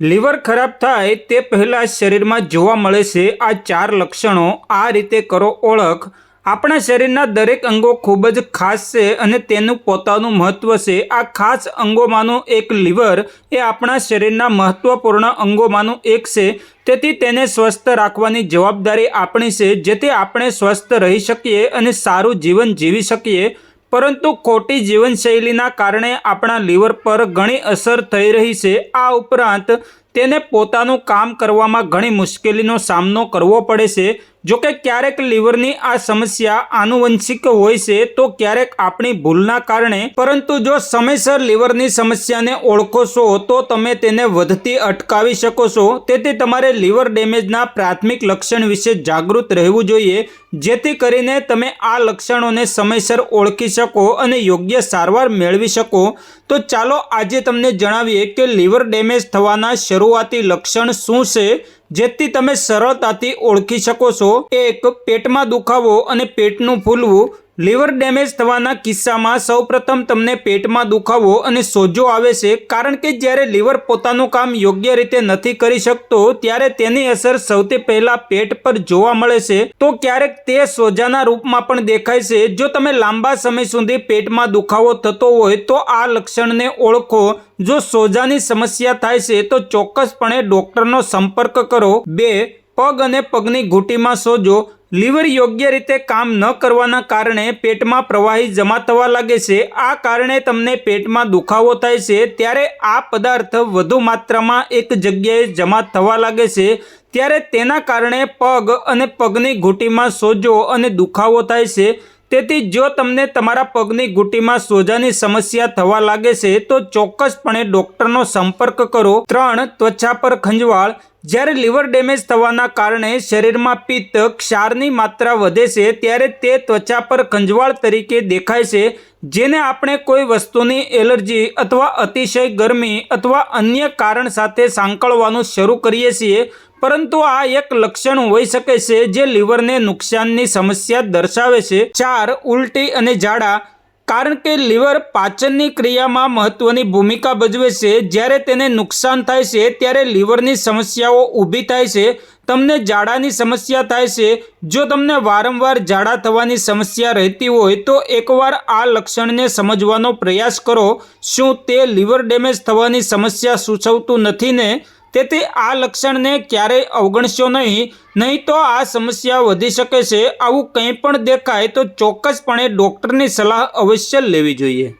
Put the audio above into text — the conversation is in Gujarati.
લીવર ખરાબ થાય તે પહેલાં શરીરમાં જોવા મળે છે. આ ચાર લક્ષણો આ રીતે કરો ઓળખ. આપણા શરીરના દરેક અંગો ખૂબ જ ખાસ છે અને તેનું પોતાનું મહત્ત્વ છે. આ ખાસ અંગોમાંનું એક લીવર એ આપણા શરીરના મહત્ત્વપૂર્ણ અંગોમાંનું એક છે. તેથી તેને સ્વસ્થ રાખવાની જવાબદારી આપણી છે. જેથી આપણે સ્વસ્થ રહી શકીએ અને સારું જીવન જીવી શકીએ. પરંતુ ખોટી જીવનશૈલીના કારણે આપણા લીવર પર ઘણી અસર થઈ રહી છે. આ ઉપરાંત તેને પોતાનું કામ કરવામાં ઘણી મુશ્કેલીનો સામનો કરવો પડે છે. જોકે ક્યારેક લીવરની આ સમસ્યા આનુવંશિક હોય છે, તો ક્યારેક આપણી ભૂલના કારણે. પરંતુ જો સમયસર લીવરની સમસ્યાને ઓળખો છો, તો તમે તેને વધતી અટકાવી શકો છો. તેથી તમારે લીવર ડેમેજના પ્રાથમિક લક્ષણ વિશે જાગૃત રહેવું જોઈએ, જેથી કરીને તમે આ લક્ષણોને સમયસર ઓળખી શકો અને યોગ્ય સારવાર મેળવી શકો. તો ચાલો આજે તમને જણાવીએ કે લીવર ડેમેજ થવાના શરૂઆતી લક્ષણ શું છે જેથી તમે સરળતાથી ઓળખી શકો છો એક પેટમાં દુખાવો અને પેટનું ફૂલવું લીવર ડેમેજ થવાના કિસ્સામાં સૌપ્રથમ તમને પેટમાં દુખાવો અને સોજો આવે છે, કારણ કે જ્યારે લીવર પોતાનું કામ યોગ્ય રીતે નથી કરી શકતો, ત્યારે તેની અસર સૌથી પહેલા પેટ પર જોવા મળે છે. તો ક્યારેક તે સોજાના રૂપમાં પણ દેખાય છે. જો તમે લાંબા સમય સુધી પેટમાં દુખાવો થતો હોય, તો આ લક્ષણને ઓળખો. જો સોજાની સમસ્યા થાય છે, તો ચોક્કસપણે ડોક્ટરનો સંપર્ક કરો. બે પગ અને પગની ઘૂંટીમાં સોજો, લીવર યોગ્ય રીતે કામ ન કરવાના કારણે પેટમાં પ્રવાહી જમા થવા લાગે છે. આ કારણે તમને પેટમાં દુખાવો થાય છે. ત્યારે આ પદાર્થ વધુ માત્રામાં એક જગ્યાએ જમા થવા લાગે છે. ત્યારે તેના કારણે પગ અને પગની ઘૂંટીમાં સોજો અને દુખાવો થાય છે. તેથી જો તમને તમારા પગની ઘૂંટીમાં સોજાની સમસ્યા થવા લાગે છે, તો ચોક્કસપણે ડોક્ટરનો સંપર્ક કરો. ત્રણ, ત્વચા પર ખંજવાળ. જ્યારે લીવર ડેમેજ થવાના કારણે શરીરમાં પિત્ત ક્ષારની માત્રા વધે છે, ત્યારે તે ત્વચા પર ખંજવાળ તરીકે દેખાય છે, જેને આપણે કોઈ વસ્તુની એલર્જી અથવા અતિશય ગરમી અથવા અન્ય કારણ સાથે સાંકળવાનું શરૂ કરીએ છીએ. પરંતુ આ એક લક્ષણ હોઈ શકે છે જે લીવરને નુકસાનની સમસ્યા દર્શાવે છે. ચાર, ઉલટી અને ઝાડા. કારણ કે લીવર પાચનની ક્રિયામાં મહત્વની ભૂમિકા ભજવે છે. જ્યારે તેને નુકસાન થાય છે, ત્યારે લીવરની સમસ્યાઓ ઊભી થાય છે. તમને ઝાડાની સમસ્યા થાય છે. જો તમને વારંવાર ઝાડા થવાની સમસ્યા રહેતી હોય, તો એકવાર આ લક્ષણને સમજવાનો પ્રયાસ કરો. શું તે લીવર ડેમેજ થવાની સમસ્યા સૂચવતું નથી ને? તેથી આ લક્ષણને ક્યારેય અવગણશો નહીં નહીં તો આ સમસ્યા વધી શકે છે. આવું કંઈ પણ દેખાય તો ચોક્કસપણે ડૉક્ટરની સલાહ અવશ્ય લેવી જોઈએ.